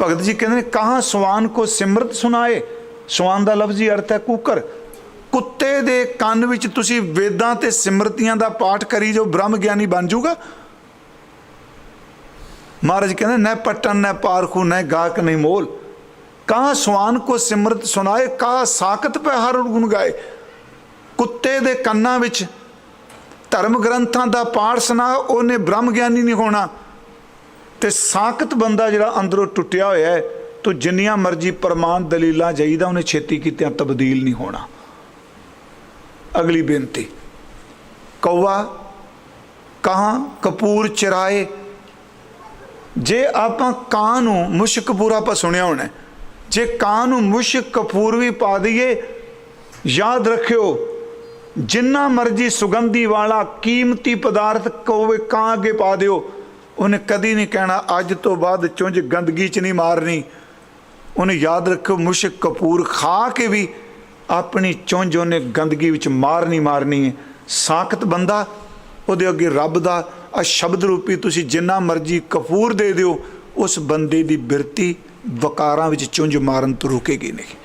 ਭਗਤ ਜੀ ਕਹਿੰਦੇ ਨੇ, ਕਹਾਂ ਸਵਾਨ ਕੋ ਸਿਮਰਤ ਸੁਣਾਏ? ਸਵਾਨ ਦਾ ਲਫ਼ਜ਼ੀ ਅਰਥ ਹੈ ਕੂਕਰ। ਕੁੱਤੇ ਦੇ ਕੰਨ ਵਿੱਚ ਤੁਸੀਂ ਵੇਦਾਂ ਤੇ ਸਿਮਰਤੀਆਂ ਦਾ ਪਾਠ ਕਰੀ ਜੋ ਬ੍ਰਹਮ ਗਿਆਨੀ ਬਣ ਜਾਊਗਾ। ਮਹਾਰਾਜ ਕਹਿੰਦੇ ਨੈ ਪਟਨ ਨੈ ਪਾਰਖੂ ਨੈ ਗਾਕ ਨਹੀਂ ਮੋਲ। ਕਹਾਂ ਸਵਾਨ ਕੋ ਸਿਮਰਤ ਸੁਣਾਏ? ਕਾ ਸਾਖਤ ਪੈ ਹਰ ਗੁਣ ਗਾਏ? ਕੁੱਤੇ ਦੇ ਕੰਨਾਂ ਵਿੱਚ ਧਰਮ ਗ੍ਰੰਥਾਂ ਦਾ ਪਾਠ ਸੁਣਾ, ਉਹਨੇ ਬ੍ਰਹਮ ਗਿਆਨੀ ਨਹੀਂ ਹੋਣਾ। ਤੇ ਸਾਖਤ ਬੰਦਾ ਜਿਹੜਾ ਅੰਦਰੋਂ ਟੁੱਟਿਆ ਹੋਇਆ ਹੈ, ਤੂੰ ਜਿੰਨੀਆਂ ਮਰਜ਼ੀ ਪ੍ਰਮਾਣ ਦਲੀਲਾਂ ਜਾਈਦਾ, ਉਹਨੇ ਛੇਤੀ ਕੀਤਿਆਂ, ਤਬਦੀਲ ਨਹੀਂ ਹੋਣਾ। ਅਗਲੀ ਬੇਨਤੀ, ਕੌਵਾ, ਕਹਾਂ, ਕਪੂਰ, ਚਰਾਏ, ਜੇ ਆਪਾਂ ਕਾਂ ਨੂੰ ਮੁਸ਼ਕ ਪੂਰਾ ਆਪਾਂ ਸੁਣਿਆ ਹੋਣਾ ਜੇ ਕਾਂ ਨੂੰ ਮੁਸ਼ਕ ਕਪੂਰ ਵੀ ਪਾ ਦਈਏ, ਯਾਦ ਰੱਖਿਓ, ਜਿੰਨਾ ਮਰਜ਼ੀ ਸੁਗੰਧੀ ਵਾਲਾ ਕੀਮਤੀ ਪਦਾਰਥ ਕੋਵੇ ਕਾਂ ਅੱਗੇ ਪਾ ਦਿਓ ਉਹਨੇ ਕਦੀ ਨਹੀਂ ਕਹਿਣਾ, ਅੱਜ ਤੋਂ ਬਾਅਦ ਚੁੰਝ ਗੰਦਗੀ ਚ ਨਹੀਂ ਮਾਰਨੀ। ਉਹਨੇ ਯਾਦ ਰੱਖੋ ਮੁਸ਼ਕ ਕਪੂਰ ਖਾ ਕੇ ਵੀ ਆਪਣੀ ਚੁੰਝ ਉਹਨੇ ਗੰਦਗੀ ਵਿੱਚ ਮਾਰ ਨਹੀਂ ਮਾਰਨੀ ਹੈ। ਸਾਖਤ ਬੰਦਾ, ਉਹਦੇ ਅੱਗੇ ਰੱਬ ਦਾ ਆ ਸ਼ਬਦ ਰੂਪੀ ਤੁਸੀਂ ਜਿੰਨਾ ਮਰਜ਼ੀ ਕਪੂਰ ਦੇ ਦਿਓ, ਉਸ ਬੰਦੇ ਦੀ ਬਿਰਤੀ ਵਕਾਰਾਂ ਵਿੱਚ ਚੁੰਝ ਮਾਰਨ ਤੋਂ ਰੁਕੇਗੀ ਨਹੀਂ।